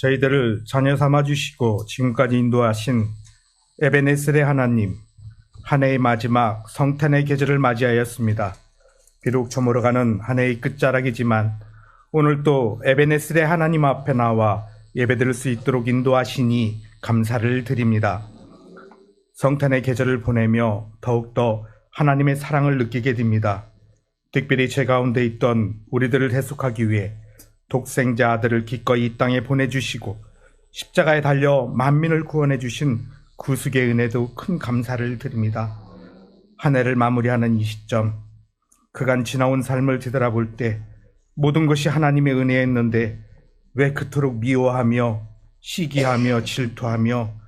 저희들을 자녀 삼아 주시고 지금까지 인도하신 에베네스의 하나님, 한 해의 마지막 성탄의 계절을 맞이하였습니다. 비록 저물어가는 한 해의 끝자락이지만 오늘 또 에베네스의 하나님 앞에 나와 예배드릴 수 있도록 인도하시니 감사를 드립니다. 성탄의 계절을 보내며 더욱더 하나님의 사랑을 느끼게 됩니다. 특별히 제 가운데 있던 우리들을 해속하기 위해 독생자 아들을 기꺼이 이 땅에 보내주시고 십자가에 달려 만민을 구원해 주신 구속의 은혜도 큰 감사를 드립니다. 한 해를 마무리하는 이 시점, 그간 지나온 삶을 뒤돌아볼 때 모든 것이 하나님의 은혜였는데 왜 그토록 미워하며 시기하며 질투하며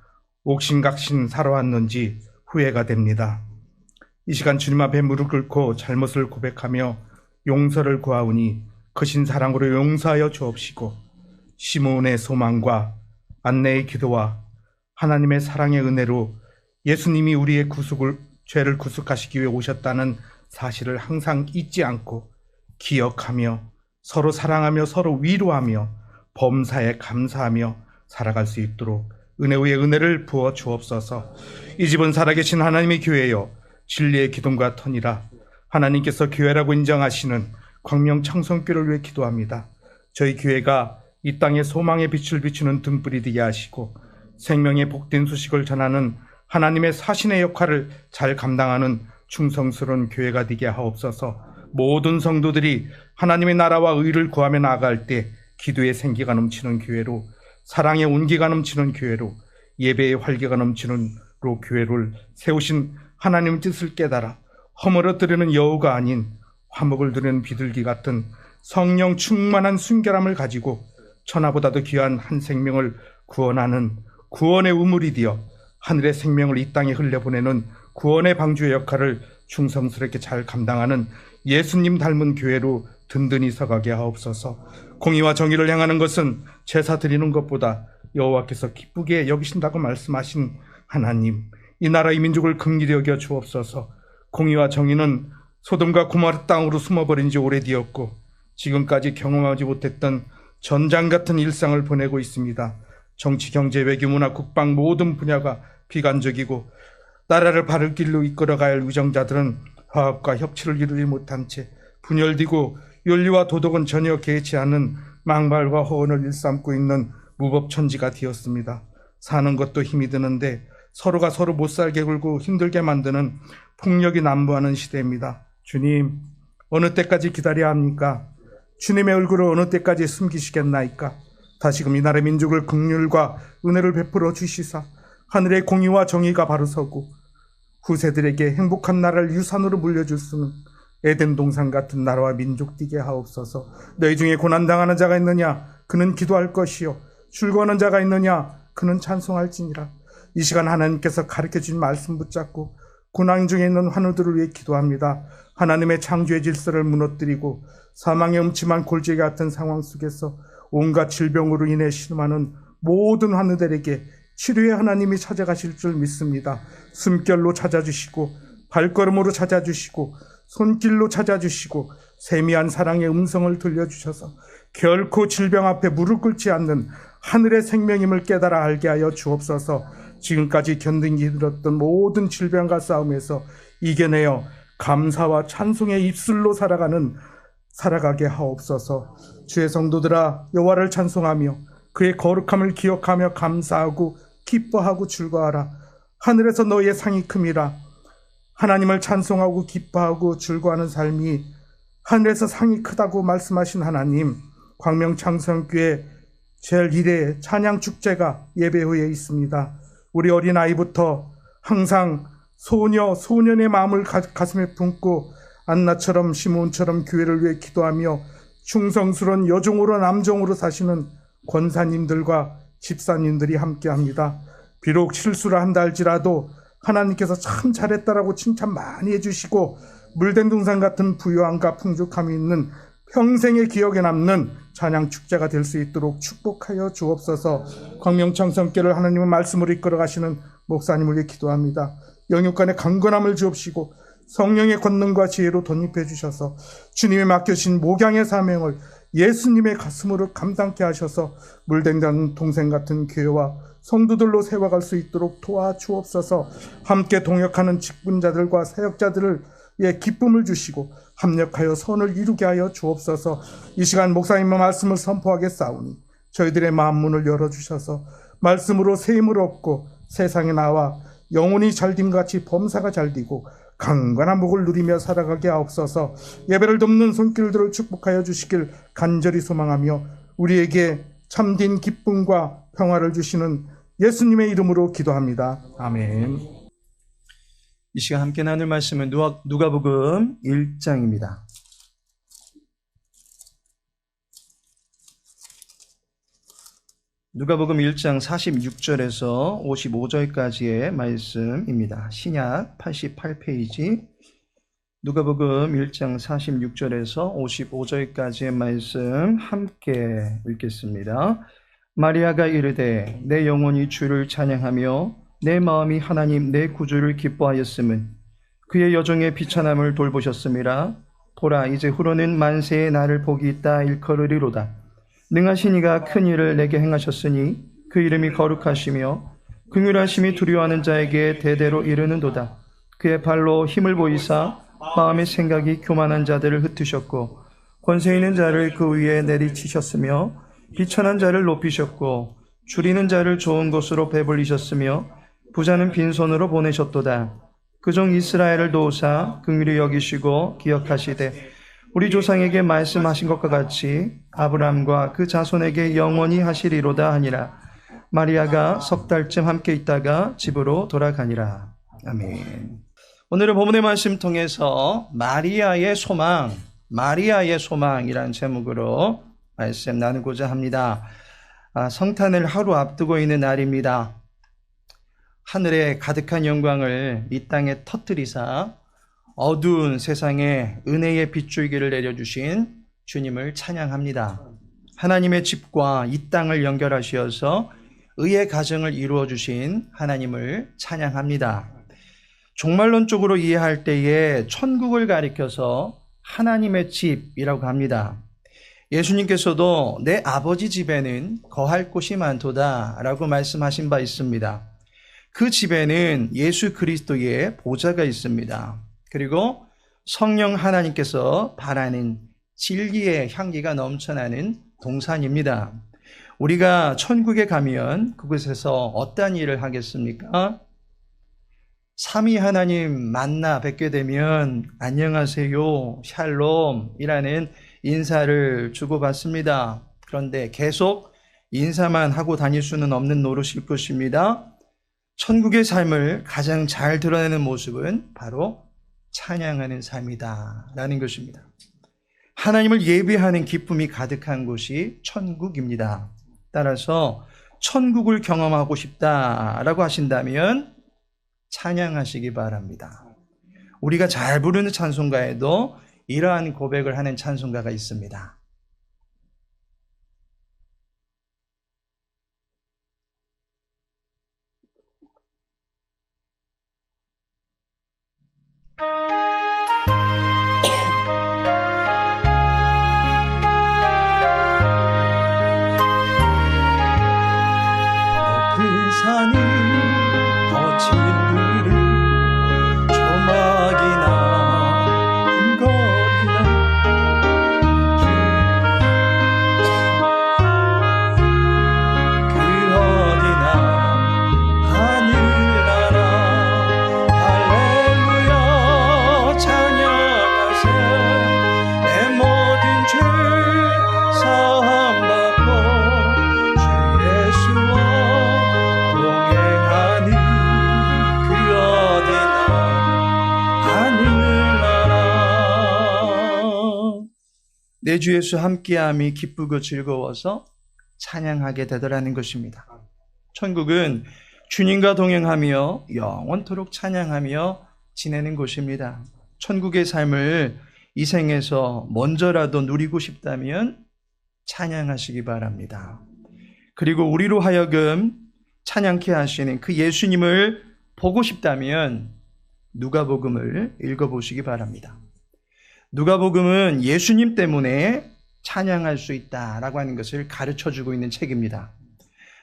옥신각신 살아왔는지 후회가 됩니다. 이 시간 주님 앞에 무릎 꿇고 잘못을 고백하며 용서를 구하오니 크신 사랑으로 용서하여 주옵시고 시몬의 소망과 안내의 기도와 하나님의 사랑의 은혜로 예수님이 우리의 구속을 죄를 구속하시기 위해 오셨다는 사실을 항상 잊지 않고 기억하며 서로 사랑하며 서로 위로하며 범사에 감사하며 살아갈 수 있도록 은혜 위에 은혜를 부어 주옵소서. 이 집은 살아계신 하나님의 교회요 진리의 기둥과 터니라 하나님께서 교회라고 인정하시는 광명 창성교를 위해 기도합니다. 저희 교회가 이 땅에 소망의 빛을 비추는 등불이 되게 하시고 생명의 복된 소식을 전하는 하나님의 사신의 역할을 잘 감당하는 충성스러운 교회가 되게 하옵소서. 모든 성도들이 하나님의 나라와 의를 구하며 나아갈 때 기도의 생기가 넘치는 교회로 사랑의 온기가 넘치는 교회로 예배의 활기가 넘치는 로 교회를 세우신 하나님 뜻을 깨달아 허물어뜨리는 여우가 아닌 화목을 드리는 비둘기 같은 성령 충만한 순결함을 가지고 천하보다도 귀한 한 생명을 구원하는 구원의 우물이 되어 하늘의 생명을 이 땅에 흘려보내는 구원의 방주의 역할을 충성스럽게 잘 감당하는 예수님 닮은 교회로 든든히 서가게 하옵소서. 공의와 정의를 향하는 것은 제사 드리는 것보다 여호와께서 기쁘게 여기신다고 말씀하신 하나님, 이 나라의 민족을 긍휼히 여겨 주옵소서. 공의와 정의는 소돔과 고마르 땅으로 숨어버린 지 오래되었고 지금까지 경험하지 못했던 전장 같은 일상을 보내고 있습니다. 정치, 경제, 외교, 문화, 국방 모든 분야가 비관적이고 나라를 바른 길로 이끌어가야 할 위정자들은 화합과 협치를 이루지 못한 채 분열되고 윤리와 도덕은 전혀 개의치 않은 망발과 허언을 일삼고 있는 무법천지가 되었습니다. 사는 것도 힘이 드는데 서로가 서로 못 살게 굴고 힘들게 만드는 폭력이 난무하는 시대입니다. 주님, 어느 때까지 기다려야 합니까? 주님의 얼굴을 어느 때까지 숨기시겠나이까? 다시금 이 나라 민족을 극률과 은혜를 베풀어 주시사 하늘의 공의와 정의가 바로 서고 후세들에게 행복한 나라를 유산으로 물려줄 수는 에덴 동산 같은 나라와 민족 되게 하옵소서. 너희 중에 고난 당하는 자가 있느냐? 그는 기도할 것이요. 즐거워하는 자가 있느냐? 그는 찬송할지니라. 이 시간 하나님께서 가르쳐 주신 말씀 붙잡고 고난 중에 있는 환우들을 위해 기도합니다. 하나님의 창조의 질서를 무너뜨리고 사망의 음침한 골짜기 같은 상황 속에서 온갖 질병으로 인해 신음하는 모든 환우들에게 치료의 하나님이 찾아가실 줄 믿습니다. 숨결로 찾아주시고 발걸음으로 찾아주시고 손길로 찾아주시고 세미한 사랑의 음성을 들려주셔서 결코 질병 앞에 무릎 꿇지 않는 하늘의 생명임을 깨달아 알게 하여 주옵소서 지금까지 견디기 힘들었던 모든 질병과 싸움에서 이겨내어 감사와 찬송의 입술로 살아가는 살아가게 하옵소서. 주의 성도들아 여호와를 찬송하며 그의 거룩함을 기억하며 감사하고 기뻐하고 즐거워하라. 하늘에서 너희의 상이 큼이라. 하나님을 찬송하고 기뻐하고 즐거워하는 삶이 하늘에서 상이 크다고 말씀하신 하나님 광명창성교회 제1회 찬양 축제가 예배 후에 있습니다. 우리 어린아이부터 항상 소녀, 소년의 마음을 가, 가슴에 품고 안나처럼 시몬처럼 교회를 위해 기도하며 충성스러운 여종으로 남종으로 사시는 권사님들과 집사님들이 함께 합니다. 비록 실수를 한다 할지라도 하나님께서 참 잘했다라고 칭찬 많이 해주시고 물된 동산 같은 부유함과 풍족함이 있는 평생의 기억에 남는 찬양 축제가 될 수 있도록 축복하여 주옵소서 광명창성교를 하나님의 말씀으로 이끌어 가시는 목사님을 위해 기도합니다. 영육간의 강건함을 주옵시고 성령의 권능과 지혜로 덧입혀 주셔서 주님이 맡겨주신 목양의 사명을 예수님의 가슴으로 감당케 하셔서 물댕장 동생 같은 교회와 성도들로 세워갈 수 있도록 도와주옵소서. 함께 동역하는 직분자들과 사역자들을 예, 기쁨을 주시고 합력하여 선을 이루게 하여 주옵소서. 이 시간 목사님의 말씀을 선포하겠사오니 저희들의 마음 문을 열어주셔서 말씀으로 세임을 얻고 세상에 나와 영혼이 잘됨 같이 범사가 잘되고 강건한 목을 누리며 살아가게 하옵소서 예배를 돕는 손길들을 축복하여 주시길 간절히 소망하며 우리에게 참된 기쁨과 평화를 주시는 예수님의 이름으로 기도합니다. 아멘. 이 시간 함께 나눌 말씀은 누가, 누가복음 1장입니다. 누가복음 1장 46절에서 55절까지의 말씀입니다. 신약 88페이지 누가복음 1장 46절에서 55절까지의 말씀 함께 읽겠습니다. 마리아가 이르되 내 영혼이 주를 찬양하며 내 마음이 하나님 내 구주를 기뻐하였음은 그의 여종의 비천함을 돌보셨음이라 보라 이제 후로는 만세의 나를 복이 있다 일컬으리로다 능하신 이가 큰 일을 내게 행하셨으니 그 이름이 거룩하시며 긍휼하심이 두려워하는 자에게 대대로 이르는도다 그의 발로 힘을 보이사 마음의 생각이 교만한 자들을 흩으셨고 권세 있는 자를 그 위에 내리치셨으며 비천한 자를 높이셨고 줄이는 자를 좋은 곳으로 배불리셨으며 부자는 빈손으로 보내셨도다. 그종 이스라엘을 도우사 긍휼히 여기시고 기억하시되 우리 조상에게 말씀하신 것과 같이 아브람과 그 자손에게 영원히 하시리로다 하니라. 마리아가 석 달쯤 함께 있다가 집으로 돌아가니라. 아멘. 오늘은 본문의 말씀 통해서 마리아의 소망, 마리아의 소망이라는 제목으로 말씀 나누고자 합니다. 아, 성탄을 하루 앞두고 있는 날입니다. 하늘에 가득한 영광을 이 땅에 터뜨리사 어두운 세상에 은혜의 빗줄기를 내려주신 주님을 찬양합니다. 하나님의 집과 이 땅을 연결하시어서 의의 가정을 이루어 주신 하나님을 찬양합니다. 종말론적으로 이해할 때에 천국을 가리켜서 하나님의 집이라고 합니다. 예수님께서도 내 아버지 집에는 거할 곳이 많도다 라고 말씀하신 바 있습니다. 그 집에는 예수 그리스도의 보좌가 있습니다. 그리고 성령 하나님께서 바라는 진리의 향기가 넘쳐나는 동산입니다. 우리가 천국에 가면 그곳에서 어떠한 일을 하겠습니까? 삼위 하나님 만나 뵙게 되면 안녕하세요, 샬롬이라는 인사를 주고받습니다. 그런데 계속 인사만 하고 다닐 수는 없는 노릇일 것입니다. 천국의 삶을 가장 잘 드러내는 모습은 바로 찬양하는 삶이다. 라는 것입니다. 하나님을 예배하는 기쁨이 가득한 곳이 천국입니다. 따라서 천국을 경험하고 싶다라고 하신다면 찬양하시기 바랍니다. 우리가 잘 부르는 찬송가에도 이러한 고백을 하는 찬송가가 있습니다. 내 주 예수 함께함이 기쁘고 즐거워서 찬양하게 되더라는 것입니다. 천국은 주님과 동행하며 영원토록 찬양하며 지내는 곳입니다. 천국의 삶을 이 생에서 먼저라도 누리고 싶다면 찬양하시기 바랍니다. 그리고 우리로 하여금 찬양케 하시는 그 예수님을 보고 싶다면 누가복음을 읽어보시기 바랍니다. 누가복음은 예수님 때문에 찬양할 수 있다라고 하는 것을 가르쳐 주고 있는 책입니다.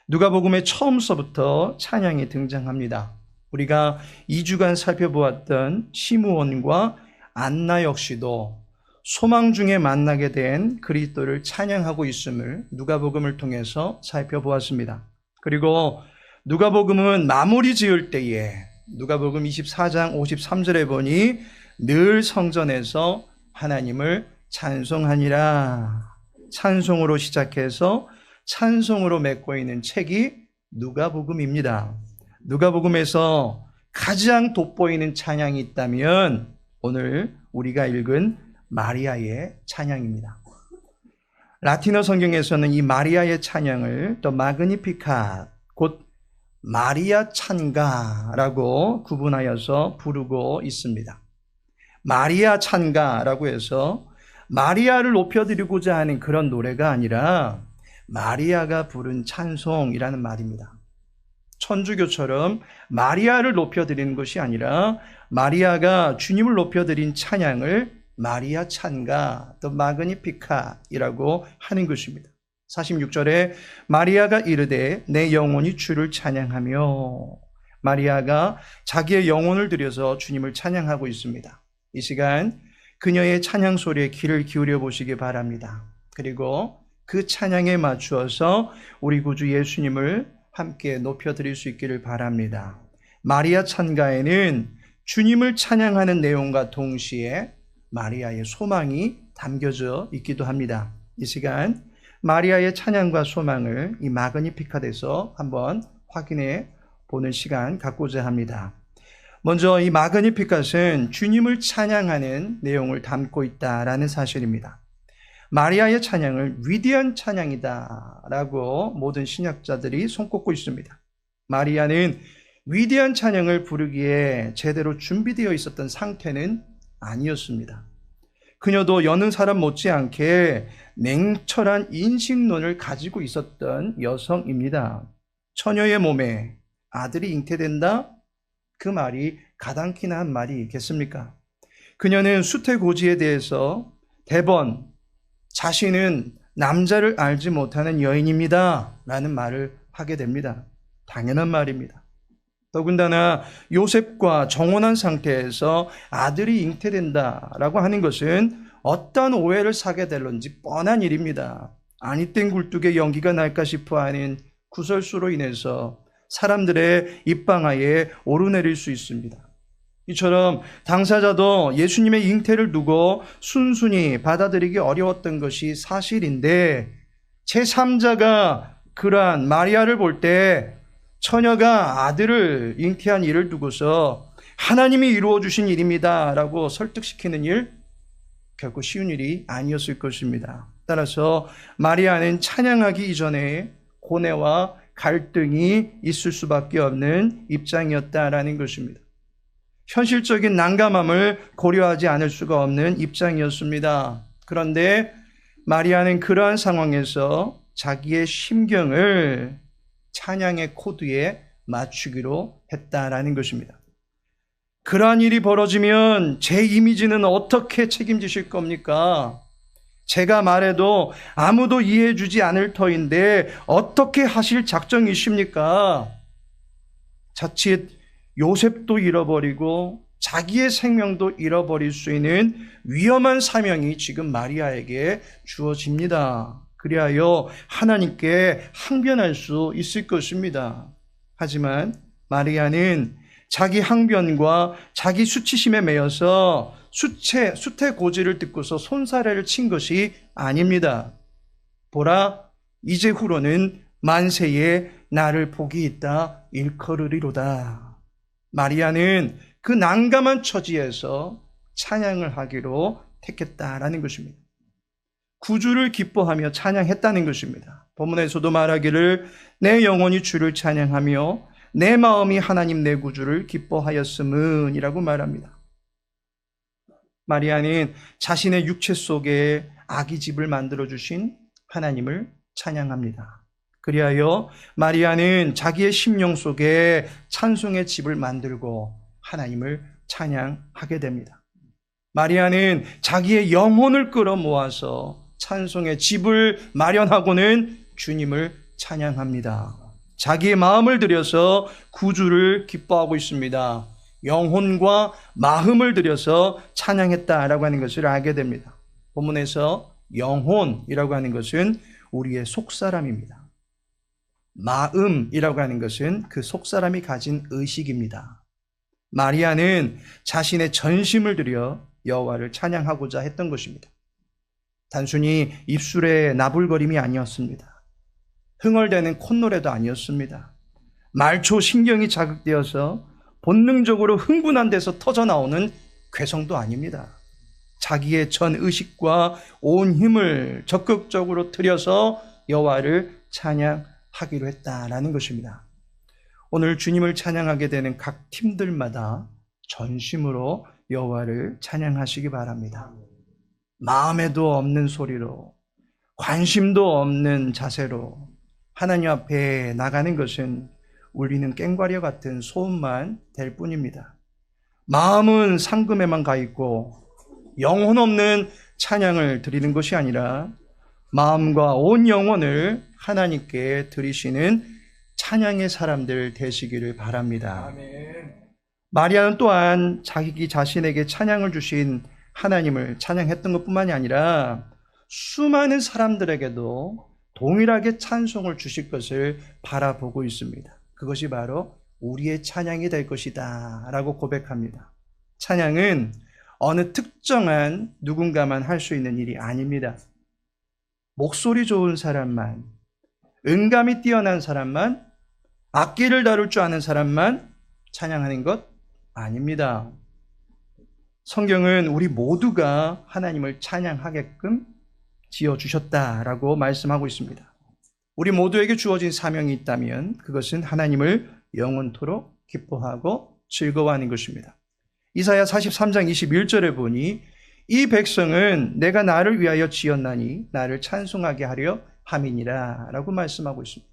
누가복음의 처음서부터 찬양이 등장합니다. 우리가 2주간 살펴보았던 시므온과 안나 역시도 소망 중에 만나게 된 그리스도를 찬양하고 있음을 누가복음을 통해서 살펴보았습니다. 그리고 누가복음은 마무리 지을 때에 누가복음 24장 53절에 보니 늘 성전에서 하나님을 찬송하니라. 찬송으로 시작해서 찬송으로 맺고 있는 책이 누가복음입니다. 누가복음에서 가장 돋보이는 찬양이 있다면 오늘 우리가 읽은 마리아의 찬양입니다. 라틴어 성경에서는 이 마리아의 찬양을 또 마그니피카 곧 마리아 찬가라고 구분하여서 부르고 있습니다. 마리아 찬가라고 해서 마리아를 높여드리고자 하는 그런 노래가 아니라 마리아가 부른 찬송이라는 말입니다. 천주교처럼 마리아를 높여드리는 것이 아니라 마리아가 주님을 높여드린 찬양을 마리아 찬가, 또 마그니피카이라고 하는 것입니다. 46절에 마리아가 이르되 내 영혼이 주를 찬양하며 마리아가 자기의 영혼을 들여서 주님을 찬양하고 있습니다. 이 시간 그녀의 찬양 소리에 귀를 기울여 보시기 바랍니다. 그리고 그 찬양에 맞추어서 우리 구주 예수님을 함께 높여 드릴 수 있기를 바랍니다. 마리아 찬가에는 주님을 찬양하는 내용과 동시에 마리아의 소망이 담겨져 있기도 합니다. 이 시간 마리아의 찬양과 소망을 이 마그니피카에서 한번 확인해 보는 시간 갖고자 합니다. 먼저 이 마그니 피카는 주님을 찬양하는 내용을 담고 있다라는 사실입니다. 마리아의 찬양을 위대한 찬양이다라고 모든 신약자들이 손꼽고 있습니다. 마리아는 위대한 찬양을 부르기에 제대로 준비되어 있었던 상태는 아니었습니다. 그녀도 여느 사람 못지않게 냉철한 인식론을 가지고 있었던 여성입니다. 처녀의 몸에 아들이 잉태된다? 그 말이 가당키나 한 말이겠습니까? 그녀는 수태고지에 대해서 대번 자신은 남자를 알지 못하는 여인입니다. 라는 말을 하게 됩니다. 당연한 말입니다. 더군다나 요셉과 정혼한 상태에서 아들이 잉태된다라고 하는 것은 어떤 오해를 사게 될런지 뻔한 일입니다. 아니 땐 굴뚝에 연기가 날까 싶어 하는 구설수로 인해서 사람들의 입방아에 오르내릴 수 있습니다. 이처럼 당사자도 예수님의 잉태를 두고 순순히 받아들이기 어려웠던 것이 사실인데 제3자가 그러한 마리아를 볼 때 처녀가 아들을 잉태한 일을 두고서 하나님이 이루어 주신 일입니다 라고 설득시키는 일 결코 쉬운 일이 아니었을 것입니다. 따라서 마리아는 찬양하기 이전에 고뇌와 갈등이 있을 수밖에 없는 입장이었다라는 것입니다. 현실적인 난감함을 고려하지 않을 수가 없는 입장이었습니다. 그런데 마리아는 그러한 상황에서 자기의 심경을 찬양의 코드에 맞추기로 했다라는 것입니다. 그러한 일이 벌어지면 제 이미지는 어떻게 책임지실 겁니까? 제가 말해도 아무도 이해해 주지 않을 터인데 어떻게 하실 작정이십니까? 자칫 요셉도 잃어버리고 자기의 생명도 잃어버릴 수 있는 위험한 사명이 지금 마리아에게 주어집니다. 그리하여 하나님께 항변할 수 있을 것입니다. 하지만 마리아는 자기 항변과 자기 수치심에 매여서 수채, 수태 고지를 듣고서 손사래를 친 것이 아닙니다. 보라, 이제 후로는 만세에 나를 복이 있다 일컬으리로다. 마리아는 그 난감한 처지에서 찬양을 하기로 택했다라는 것입니다. 구주를 기뻐하며 찬양했다는 것입니다. 본문에서도 말하기를 내 영혼이 주를 찬양하며 내 마음이 하나님 내 구주를 기뻐하였음은이라고 말합니다. 마리아는 자신의 육체 속에 아기 집을 만들어 주신 하나님을 찬양합니다. 그리하여 마리아는 자기의 심령 속에 찬송의 집을 만들고 하나님을 찬양하게 됩니다. 마리아는 자기의 영혼을 끌어모아서 찬송의 집을 마련하고는 주님을 찬양합니다. 자기의 마음을 들여서 구주를 기뻐하고 있습니다. 영혼과 마음을 들여서 찬양했다라고 하는 것을 알게 됩니다. 본문에서 영혼이라고 하는 것은 우리의 속사람입니다. 마음이라고 하는 것은 그 속사람이 가진 의식입니다. 마리아는 자신의 전심을 들여 여호와를 찬양하고자 했던 것입니다. 단순히 입술의 나불거림이 아니었습니다. 흥얼대는 콧노래도 아니었습니다. 말초 신경이 자극되어서 본능적으로 흥분한 데서 터져 나오는 괴성도 아닙니다. 자기의 전 의식과 온 힘을 적극적으로 들여서 여호와를 찬양하기로 했다라는 것입니다. 오늘 주님을 찬양하게 되는 각 팀들마다 전심으로 여호와를 찬양하시기 바랍니다. 마음에도 없는 소리로 관심도 없는 자세로 하나님 앞에 나가는 것은 울리는 깽과리와 같은 소음만 될 뿐입니다. 마음은 상금에만 가 있고 영혼 없는 찬양을 드리는 것이 아니라 마음과 온 영혼을 하나님께 드리시는 찬양의 사람들 되시기를 바랍니다. 마리아는 또한 자기 자신에게 찬양을 주신 하나님을 찬양했던 것 뿐만이 아니라 수많은 사람들에게도 동일하게 찬송을 주실 것을 바라보고 있습니다. 그것이 바로 우리의 찬양이 될 것이다. 라고 고백합니다. 찬양은 어느 특정한 누군가만 할 수 있는 일이 아닙니다. 목소리 좋은 사람만, 음감이 뛰어난 사람만, 악기를 다룰 줄 아는 사람만 찬양하는 것 아닙니다. 성경은 우리 모두가 하나님을 찬양하게끔 지어 주셨다라고 말씀하고 있습니다. 우리 모두에게 주어진 사명이 있다면 그것은 하나님을 영원토록 기뻐하고 즐거워하는 것입니다. 이사야 43장 21절에 보니 이 백성은 내가 나를 위하여 지었나니 나를 찬송하게 하려 함이니라 라고 말씀하고 있습니다.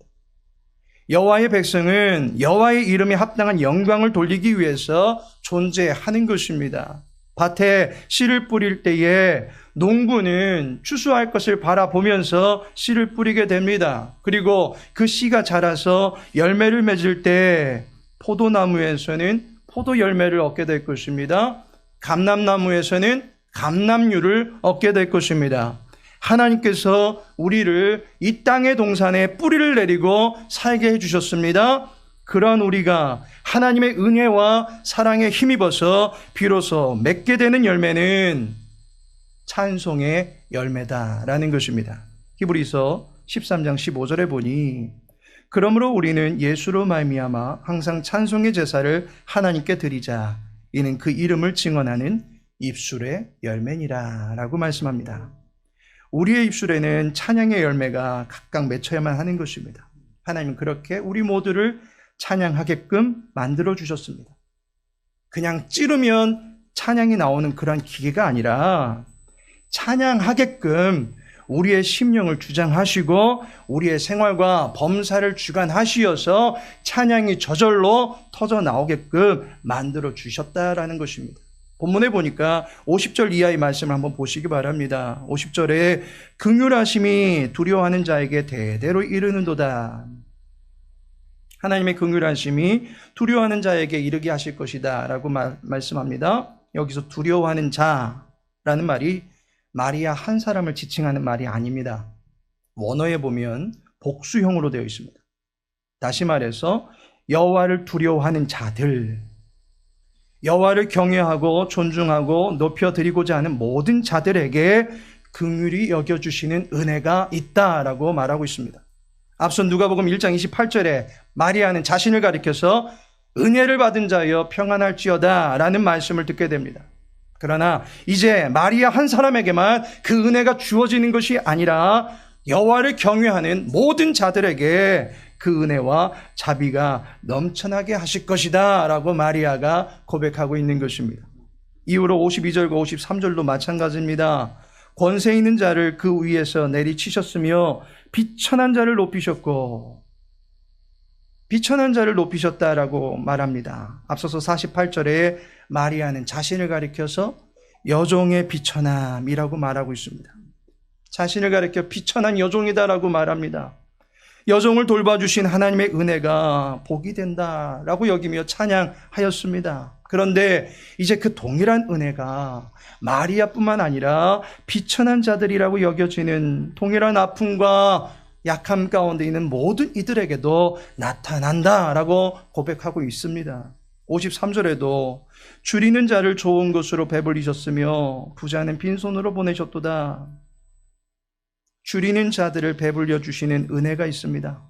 여호와의 백성은 여호와의 이름에 합당한 영광을 돌리기 위해서 존재하는 것입니다. 밭에 씨를 뿌릴 때에 농부는 추수할 것을 바라보면서 씨를 뿌리게 됩니다. 그리고 그 씨가 자라서 열매를 맺을 때 포도나무에서는 포도 열매를 얻게 될 것입니다. 감람나무에서는 감람류를 얻게 될 것입니다. 하나님께서 우리를 이 땅의 동산에 뿌리를 내리고 살게 해주셨습니다. 그런 우리가 하나님의 은혜와 사랑에 힘입어서 비로소 맺게 되는 열매는 찬송의 열매다라는 것입니다. 히브리서 13장 15절에 보니 그러므로 우리는 예수로 말미암아 항상 찬송의 제사를 하나님께 드리자 이는 그 이름을 증언하는 입술의 열매니라라고 말씀합니다. 우리의 입술에는 찬양의 열매가 각각 맺혀야만 하는 것입니다. 하나님은 그렇게 우리 모두를 찬양하게끔 만들어 주셨습니다. 그냥 찌르면 찬양이 나오는 그런 기계가 아니라 찬양하게끔 우리의 심령을 주장하시고 우리의 생활과 범사를 주관하시어서 찬양이 저절로 터져 나오게끔 만들어 주셨다라는 것입니다. 본문에 보니까 50절 이하의 말씀을 한번 보시기 바랍니다. 50절에 긍휼하심이 두려워하는 자에게 대대로 이르는도다. 하나님의 긍휼하심이 두려워하는 자에게 이르게 하실 것이다라고 말, 말씀합니다. 여기서 두려워하는 자라는 말이 마리아 한 사람을 지칭하는 말이 아닙니다. 원어에 보면 복수형으로 되어 있습니다. 다시 말해서 여호와를 두려워하는 자들, 여호와를 경외하고 존중하고 높여 드리고자 하는 모든 자들에게 긍휼히 여겨 주시는 은혜가 있다라고 말하고 있습니다. 앞서 누가복음 1장 28절에 마리아는 자신을 가리켜서 은혜를 받은 자여 평안할지어다라는 말씀을 듣게 됩니다. 그러나 이제 마리아 한 사람에게만 그 은혜가 주어지는 것이 아니라 여호와를 경외하는 모든 자들에게 그 은혜와 자비가 넘쳐나게 하실 것이다라고 마리아가 고백하고 있는 것입니다. 이후로 52절과 53절도 마찬가지입니다. 권세 있는 자를 그 위에서 내리치셨으며 비천한 자를 높이셨고 비천한 자를 높이셨다라고 말합니다. 앞서서 48절에 마리아는 자신을 가리켜서 여종의 비천함이라고 말하고 있습니다. 자신을 가리켜 비천한 여종이다라고 말합니다. 여종을 돌봐주신 하나님의 은혜가 복이 된다라고 여기며 찬양하였습니다. 그런데 이제 그 동일한 은혜가 마리아뿐만 아니라 비천한 자들이라고 여겨지는 동일한 아픔과 약함 가운데 있는 모든 이들에게도 나타난다라고 고백하고 있습니다. 53절에도 줄이는 자를 좋은 것으로 배불리셨으며 부자는 빈손으로 보내셨도다. 줄이는 자들을 배불려 주시는 은혜가 있습니다.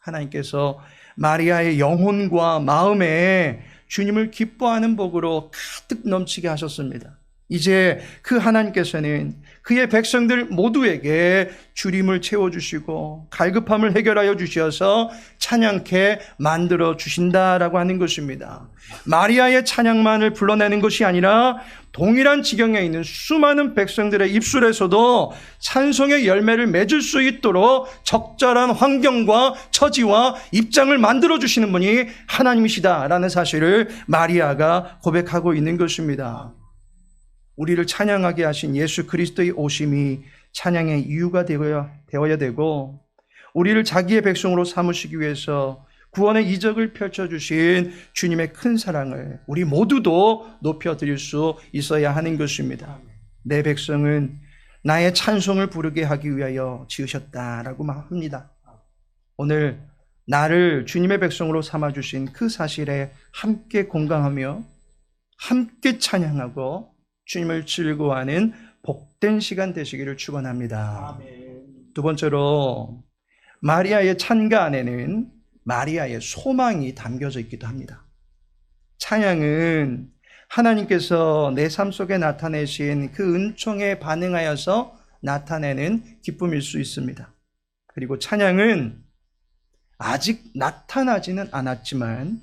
하나님께서 마리아의 영혼과 마음에 주님을 기뻐하는 복으로 가득 넘치게 하셨습니다. 이제 그 하나님께서는 그의 백성들 모두에게 주림을 채워주시고 갈급함을 해결하여 주셔서 찬양케 만들어 주신다라고 하는 것입니다. 마리아의 찬양만을 불러내는 것이 아니라 동일한 지경에 있는 수많은 백성들의 입술에서도 찬송의 열매를 맺을 수 있도록 적절한 환경과 처지와 입장을 만들어 주시는 분이 하나님이시다라는 사실을 마리아가 고백하고 있는 것입니다. 우리를 찬양하게 하신 예수 그리스도의 오심이 찬양의 이유가 되어야, 되어야 되고, 우리를 자기의 백성으로 삼으시기 위해서 구원의 이적을 펼쳐주신 주님의 큰 사랑을 우리 모두도 높여드릴 수 있어야 하는 것입니다. 내 백성은 나의 찬송을 부르게 하기 위하여 지으셨다라고 합니다. 오늘 나를 주님의 백성으로 삼아주신 그 사실에 함께 공감하며 함께 찬양하고 주님을 즐거워하는 복된 시간 되시기를 축원합니다. 두 번째로 마리아의 찬가 안에는 마리아의 소망이 담겨져 있기도 합니다. 찬양은 하나님께서 내 삶 속에 나타내신 그 은총에 반응하여서 나타내는 기쁨일 수 있습니다. 그리고 찬양은 아직 나타나지는 않았지만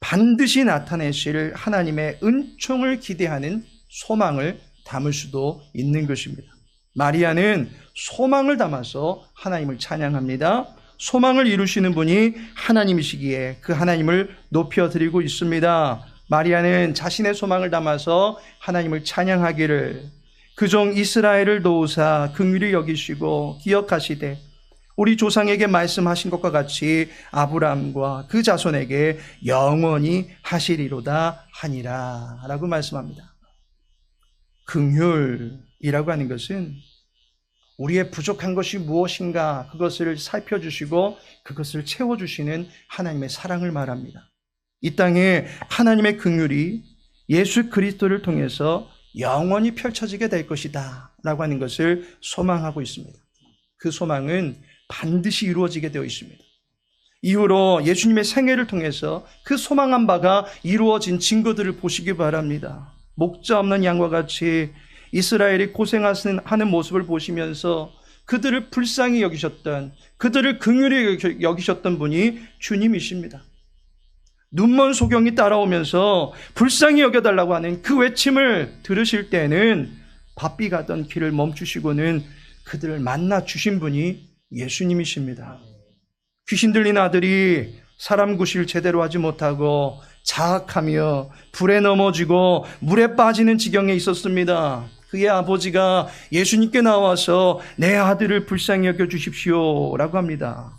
반드시 나타내실 하나님의 은총을 기대하는 소망을 담을 수도 있는 것입니다. 마리아는 소망을 담아서 하나님을 찬양합니다. 소망을 이루시는 분이 하나님이시기에 그 하나님을 높여드리고 있습니다. 마리아는 자신의 소망을 담아서 하나님을 찬양하기를 그 종 이스라엘을 도우사 긍휼히 여기시고 기억하시되 우리 조상에게 말씀하신 것과 같이 아브라함과 그 자손에게 영원히 하시리로다 하니라 라고 말씀합니다. 긍휼이라고 하는 것은 우리의 부족한 것이 무엇인가 그것을 살펴주시고 그것을 채워주시는 하나님의 사랑을 말합니다. 이 땅에 하나님의 긍휼이 예수 그리스도를 통해서 영원히 펼쳐지게 될 것이다 라고 하는 것을 소망하고 있습니다. 그 소망은 반드시 이루어지게 되어 있습니다. 이후로 예수님의 생애를 통해서 그 소망한 바가 이루어진 증거들을 보시기 바랍니다. 목자 없는 양과 같이 이스라엘이 고생하는 모습을 보시면서 그들을 불쌍히 여기셨던 그들을 긍휼히 여기셨던 분이 주님이십니다. 눈먼 소경이 따라오면서 불쌍히 여겨달라고 하는 그 외침을 들으실 때는 바삐 가던 길을 멈추시고는 그들을 만나 주신 분이 예수님이십니다. 귀신 들린 아들이 사람 구실 제대로 하지 못하고 자학하며 불에 넘어지고 물에 빠지는 지경에 있었습니다. 그의 아버지가 예수님께 나와서 내 아들을 불쌍히 여겨 주십시오 라고 합니다.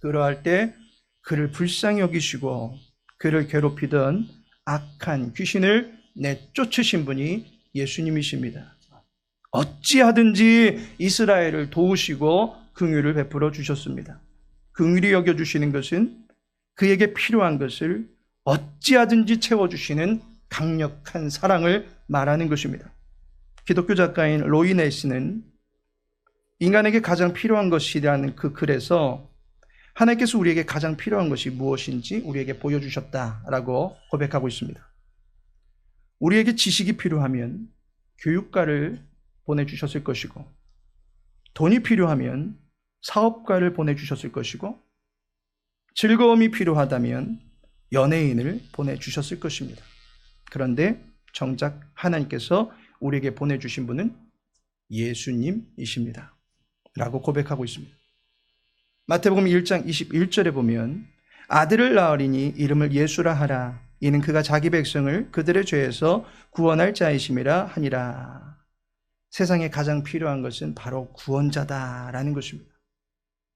그러할 때 그를 불쌍히 여기시고 그를 괴롭히던 악한 귀신을 내쫓으신 분이 예수님이십니다. 어찌하든지 이스라엘을 도우시고 긍휼을 베풀어 주셨습니다. 긍휼히 여겨 주시는 것은 그에게 필요한 것을 어찌하든지 채워주시는 강력한 사랑을 말하는 것입니다. 기독교 작가인 로이 네시는 인간에게 가장 필요한 것이라는 그 글에서 하나님께서 우리에게 가장 필요한 것이 무엇인지 우리에게 보여주셨다라고 고백하고 있습니다. 우리에게 지식이 필요하면 교육가를 보내주셨을 것이고, 돈이 필요하면 사업가를 보내주셨을 것이고, 즐거움이 필요하다면 연예인을 보내주셨을 것입니다. 그런데 정작 하나님께서 우리에게 보내주신 분은 예수님이십니다. 라고 고백하고 있습니다. 마태복음 1장 21절에 보면 아들을 낳으리니 이름을 예수라 하라. 이는 그가 자기 백성을 그들의 죄에서 구원할 자이심이라 하니라. 세상에 가장 필요한 것은 바로 구원자다라는 것입니다.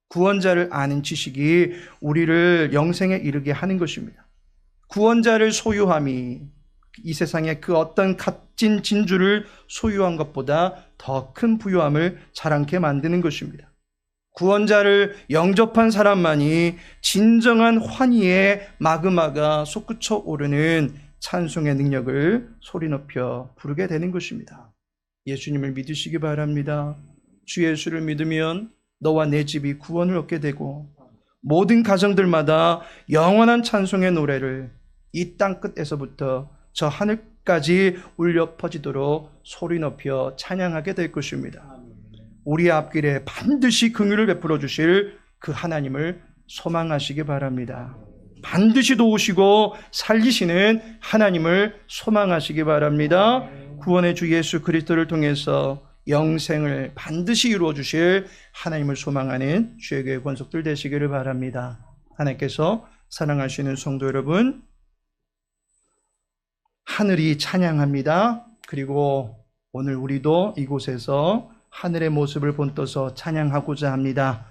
구원자를 아는 지식이 우리를 영생에 이르게 하는 것입니다. 구원자를 소유함이 이 세상에 그 어떤 값진 진주를 소유한 것보다 더 큰 부유함을 자랑케 만드는 것입니다. 구원자를 영접한 사람만이 진정한 환희의 마그마가 솟구쳐 오르는 찬송의 능력을 소리 높여 부르게 되는 것입니다. 예수님을 믿으시기 바랍니다. 주 예수를 믿으면 너와 내 집이 구원을 얻게 되고 모든 가정들마다 영원한 찬송의 노래를 이 땅 끝에서부터 저 하늘까지 울려 퍼지도록 소리 높여 찬양하게 될 것입니다. 우리 앞길에 반드시 긍휼을 베풀어 주실 그 하나님을 소망하시기 바랍니다. 반드시 도우시고 살리시는 하나님을 소망하시기 바랍니다. 구원의 주 예수 그리스도를 통해서 영생을 반드시 이루어 주실 하나님을 소망하는 주의 권속들 되시기를 바랍니다. 하나님께서 사랑하시는 성도 여러분 하늘이 찬양합니다. 그리고 오늘 우리도 이곳에서 하늘의 모습을 본떠서 찬양하고자 합니다.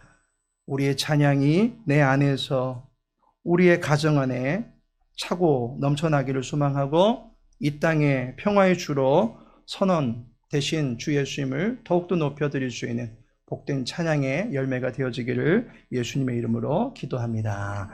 우리의 찬양이 내 안에서 우리의 가정 안에 차고 넘쳐나기를 소망하고 이 땅의 평화의 주로 선언 대신 주 예수님을 더욱더 높여드릴 수 있는 복된 찬양의 열매가 되어지기를 예수님의 이름으로 기도합니다.